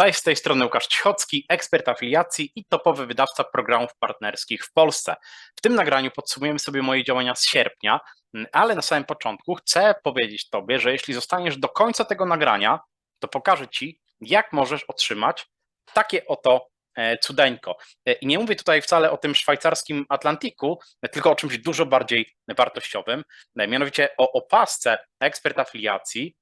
Cześć, z tej strony Łukasz Cichocki, ekspert afiliacji i topowy wydawca programów partnerskich w Polsce. W tym nagraniu podsumujemy sobie moje działania z sierpnia, ale na samym początku chcę powiedzieć Tobie, że jeśli zostaniesz do końca tego nagrania, to pokażę Ci, jak możesz otrzymać takie oto e, cudeńko. E, I nie mówię tutaj wcale o tym szwajcarskim Atlantiku, tylko o czymś dużo bardziej wartościowym, e, mianowicie o opasce ekspert afiliacji,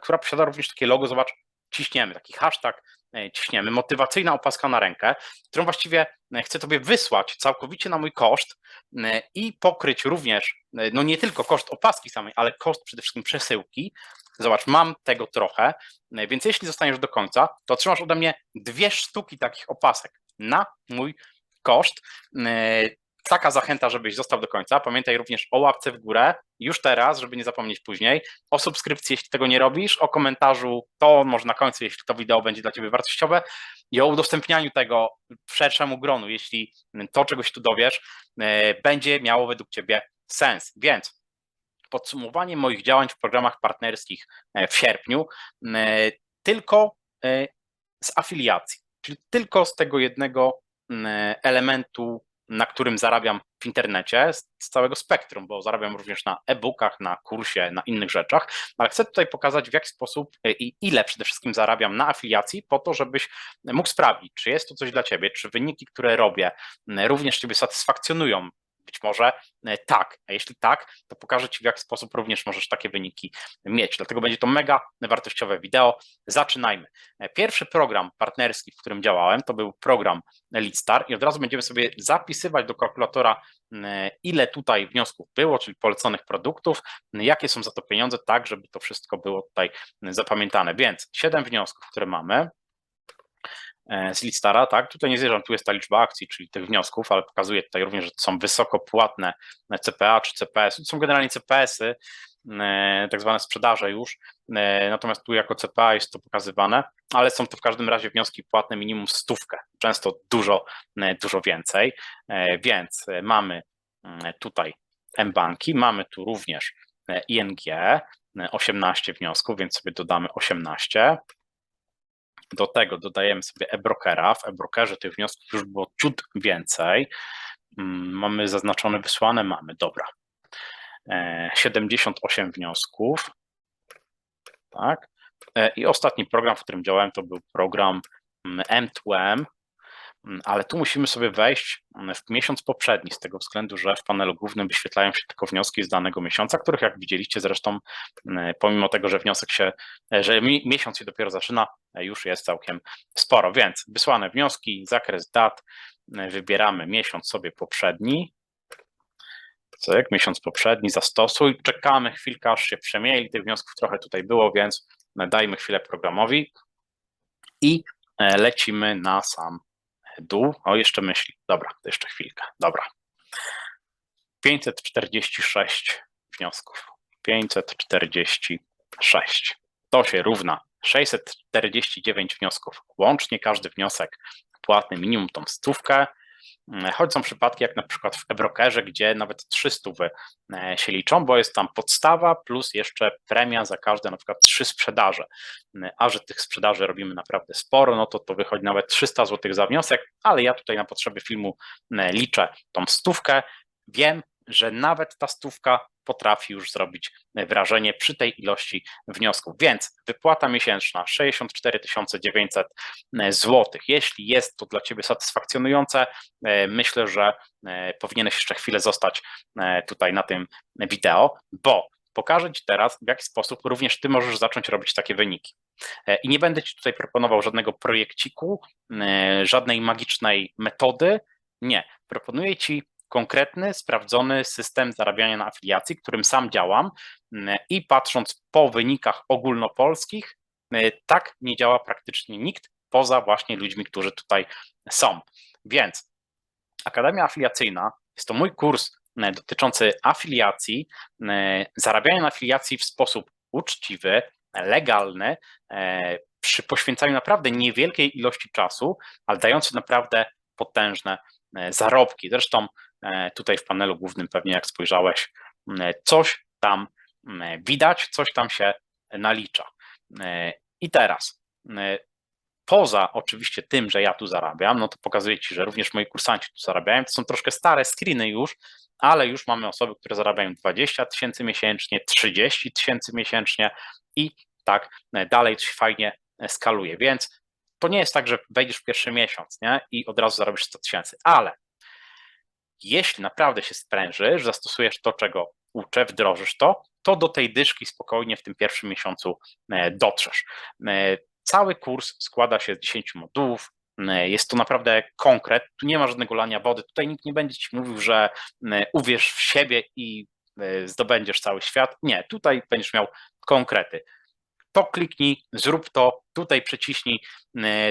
która posiada również takie logo, zobacz, ciśniemy, taki hashtag e, ciśniemy, motywacyjna opaska na rękę, którą właściwie e, chcę Tobie wysłać całkowicie na mój koszt e, i pokryć również, no nie tylko koszt opaski samej, ale koszt przede wszystkim przesyłki. Zobacz, mam tego trochę, więc jeśli zostaniesz do końca, to otrzymasz ode mnie dwie sztuki takich opasek na mój koszt taka zachęta, żebyś został do końca. Pamiętaj również o łapce w górę, już teraz, żeby nie zapomnieć później, o subskrypcji, jeśli tego nie robisz, o komentarzu, to może na końcu, jeśli to wideo będzie dla Ciebie wartościowe i o udostępnianiu tego szerszemu gronu, jeśli to, czegoś tu dowiesz, e, będzie miało według Ciebie sens. Więc podsumowanie moich działań w programach partnerskich e, w sierpniu e, tylko z afiliacji, czyli tylko z tego jednego elementu na którym zarabiam w internecie z całego spektrum, bo zarabiam również na e-bookach, na kursie, na innych rzeczach, ale chcę tutaj pokazać w jaki sposób i ile przede wszystkim zarabiam na afiliacji, po to, żebyś mógł sprawdzić, czy jest to coś dla Ciebie, czy wyniki, które robię, również Ciebie satysfakcjonują, być może e, tak, a jeśli tak, to pokażę Ci w jaki sposób również możesz takie wyniki mieć. Dlatego będzie to mega wartościowe wideo. Zaczynajmy. E, pierwszy program partnerski, w którym działałem, to był program Leadstar i od razu będziemy sobie zapisywać do kalkulatora, ile tutaj wniosków było, czyli poleconych produktów, jakie są za to pieniądze, tak żeby to wszystko było tutaj zapamiętane. Więc 7 wniosków, które mamy, E, z Leadstara, tak? Tutaj nie zjeżdżam, tu jest ta liczba akcji, czyli tych wniosków, ale pokazuje tutaj również, że są wysoko płatne CPA czy CPS. To są generalnie CPS-y, e, tak zwane sprzedaże już, e, natomiast tu jako CPA jest to pokazywane, ale są to w każdym razie wnioski płatne minimum stówkę, często dużo, dużo więcej, więc mamy tutaj mBanki, mamy tu również ING, 18 wniosków, więc sobie dodamy 18, do tego dodajemy sobie e-brokera. W e-brokerze tych wniosków już było ciut więcej. Mm, mamy zaznaczone wysłane, mamy, dobra. 78 e, wniosków. Tak. E, I ostatni program, w którym działałem, to był program M2M, Mm, ale tu musimy sobie wejść mm, w miesiąc poprzedni, z tego względu, że w panelu głównym wyświetlają się tylko wnioski z danego miesiąca, których jak widzieliście zresztą, mm, pomimo tego, że wniosek się, e, że miesiąc się dopiero zaczyna, e, już jest całkiem sporo, więc wysłane wnioski, zakres dat, e, wybieramy miesiąc sobie poprzedni, cyk, miesiąc poprzedni, zastosuj, czekamy chwilkę, aż się przemieli, tych wniosków trochę tutaj było, więc dajmy chwilę programowi i lecimy na sam dół. O, jeszcze myśli. Dobra, to jeszcze chwilkę. Dobra. 546 wniosków. 546. To się równa 649 wniosków. Łącznie każdy wniosek płatny minimum tą stówkę. Mm, choć są przypadki, jak na przykład w e-brokerze, gdzie nawet 300 e, się liczą, bo jest tam podstawa plus jeszcze premia za każde na przykład trzy sprzedaże. Mm, a że tych sprzedaży robimy naprawdę sporo, no to to wychodzi nawet 300 zł za wniosek, ale ja tutaj na potrzeby filmu mm, liczę tą stówkę. Wiem, że nawet ta stówka potrafi już zrobić wrażenie przy tej ilości wniosków. Więc wypłata miesięczna 64 900 zł. Jeśli jest to dla Ciebie satysfakcjonujące, e, myślę, że e, powinieneś jeszcze chwilę zostać e, tutaj na tym wideo, bo pokażę Ci teraz, w jaki sposób również Ty możesz zacząć robić takie wyniki. I nie będę Ci tutaj proponował żadnego projekciku, żadnej magicznej metody. Nie. Proponuję Ci konkretny, sprawdzony system zarabiania na afiliacji, którym sam działam mm, i patrząc po wynikach ogólnopolskich, y, tak nie działa praktycznie nikt poza właśnie ludźmi, którzy tutaj są. Więc Akademia Afiliacyjna jest to mój kurs y, dotyczący afiliacji, zarabiania na afiliacji w sposób uczciwy, legalny, przy poświęcaniu naprawdę niewielkiej ilości czasu, ale dający naprawdę potężne zarobki. Zresztą E, tutaj w panelu głównym pewnie jak spojrzałeś, coś tam widać, coś tam się nalicza. E, I teraz poza oczywiście tym, że ja tu zarabiam, no to pokazuję Ci, że również moi kursanci tu zarabiają. To są troszkę stare screeny już, ale już mamy osoby, które zarabiają 20 tysięcy miesięcznie, 30 tysięcy miesięcznie i tak dalej to się fajnie skaluje. Więc to nie jest tak, że wejdziesz w pierwszy miesiąc nie? i od razu zarobisz 100 tysięcy, ale jeśli naprawdę się sprężysz, zastosujesz to, czego uczę, wdrożysz to, to do tej dyszki spokojnie w tym pierwszym miesiącu e, dotrzesz. E, cały kurs składa się z 10 modułów, e, jest to naprawdę konkret, tu nie ma żadnego lania wody, tutaj nikt nie będzie ci mówił, że uwierz w siebie i zdobędziesz cały świat. Nie, tutaj będziesz miał konkrety. To kliknij, zrób to, tutaj przeciśnij,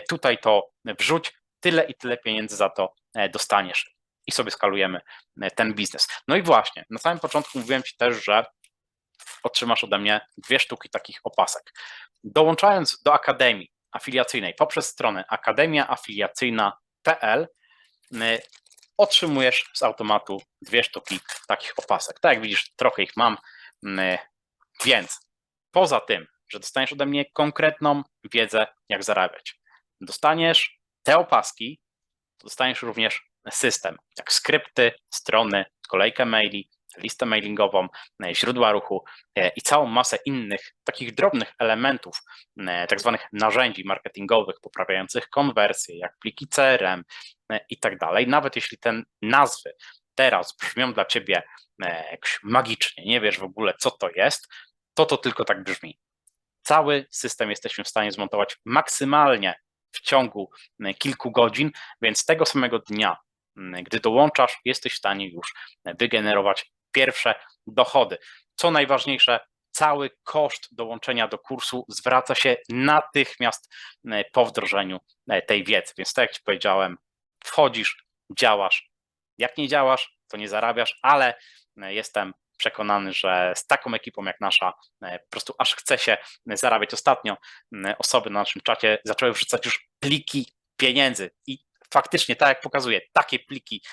tutaj to wrzuć, tyle i tyle pieniędzy za to dostaniesz i sobie skalujemy ten biznes. No i właśnie, na samym początku mówiłem Ci też, że otrzymasz ode mnie dwie sztuki takich opasek. Dołączając do Akademii Afiliacyjnej poprzez stronę akademiaafiliacyjna.pl otrzymujesz z automatu dwie sztuki takich opasek. Tak jak widzisz, trochę ich mam, więc poza tym, że dostaniesz ode mnie konkretną wiedzę, jak zarabiać, dostaniesz te opaski, dostaniesz również system, jak skrypty, strony, kolejkę maili, listę mailingową, e, źródła ruchu e, i całą masę innych takich drobnych elementów, e, tak zwanych narzędzi marketingowych poprawiających konwersję, jak pliki CRM i tak dalej. Nawet jeśli te nazwy teraz brzmią dla ciebie jakoś magicznie, nie wiesz w ogóle co to jest, to to tylko tak brzmi. Cały system jesteśmy w stanie zmontować maksymalnie w ciągu kilku godzin, więc tego samego dnia, gdy dołączasz, jesteś w stanie już wygenerować pierwsze dochody. Co najważniejsze, cały koszt dołączenia do kursu zwraca się natychmiast e, po wdrożeniu e, tej wiedzy. Więc tak jak Ci powiedziałem, wchodzisz, działasz. Jak nie działasz, to nie zarabiasz, ale e, jestem przekonany, że z taką ekipą jak nasza, po prostu aż chce się zarabiać. Ostatnio osoby na naszym czacie zaczęły wrzucać już pliki pieniędzy i faktycznie, tak jak pokazuje, takie pliki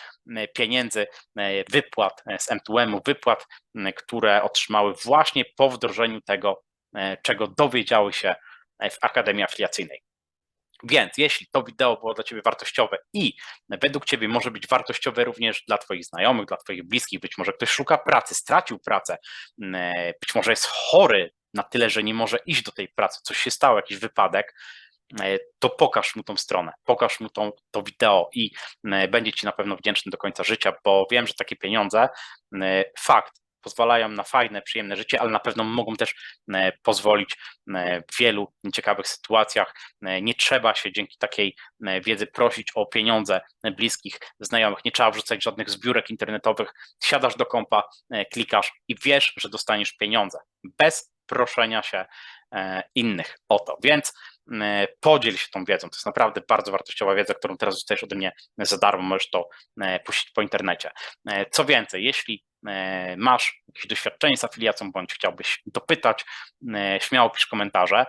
pieniędzy, wypłat z M2M-u, wypłat, które otrzymały właśnie po wdrożeniu tego, czego dowiedziały się w Akademii Afiliacyjnej. Więc jeśli to wideo było dla Ciebie wartościowe i według Ciebie może być wartościowe również dla Twoich znajomych, dla Twoich bliskich, być może ktoś szuka pracy, stracił pracę, być może jest chory na tyle, że nie może iść do tej pracy, coś się stało, jakiś wypadek, E, to pokaż mu tą stronę, pokaż mu tą, to wideo i e, będzie ci na pewno wdzięczny do końca życia, bo wiem, że takie pieniądze, e, fakt, pozwalają na fajne, przyjemne życie, ale na pewno mogą też pozwolić w wielu nieciekawych sytuacjach. Nie trzeba się dzięki takiej wiedzy prosić o pieniądze bliskich, znajomych, nie trzeba wrzucać żadnych zbiórek internetowych. Siadasz do kompa, klikasz i wiesz, że dostaniesz pieniądze bez proszenia się innych o to. Więc E, podziel się tą wiedzą. To jest naprawdę bardzo wartościowa wiedza, którą teraz dostajesz ode mnie za darmo, możesz to e, puścić po internecie. E, co więcej, jeśli masz jakieś doświadczenie z afiliacją, bądź chciałbyś dopytać, śmiało pisz komentarze.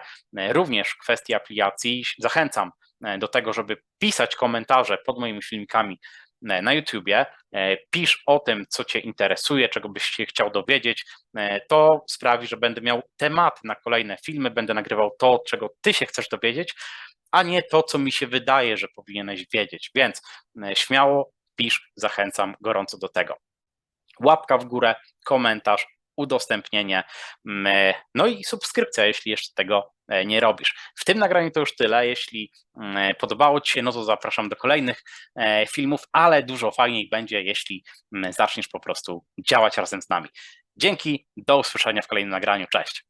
Również w kwestii afiliacji zachęcam do tego, żeby pisać komentarze pod moimi filmikami E, na YouTubie, e, pisz o tym, co Cię interesuje, czego byś się chciał dowiedzieć. E, to sprawi, że będę miał tematy na kolejne filmy, będę nagrywał to, czego Ty się chcesz dowiedzieć, a nie to, co mi się wydaje, że powinieneś wiedzieć. Więc śmiało pisz, zachęcam gorąco do tego. Łapka w górę, komentarz, udostępnienie, no i subskrypcja, jeśli jeszcze tego e, nie robisz. W tym nagraniu to już tyle. Jeśli mm, podobało Ci się, no to zapraszam do kolejnych e, filmów, ale dużo fajniej będzie, jeśli mm, zaczniesz po prostu działać razem z nami. Dzięki, do usłyszenia w kolejnym nagraniu. Cześć.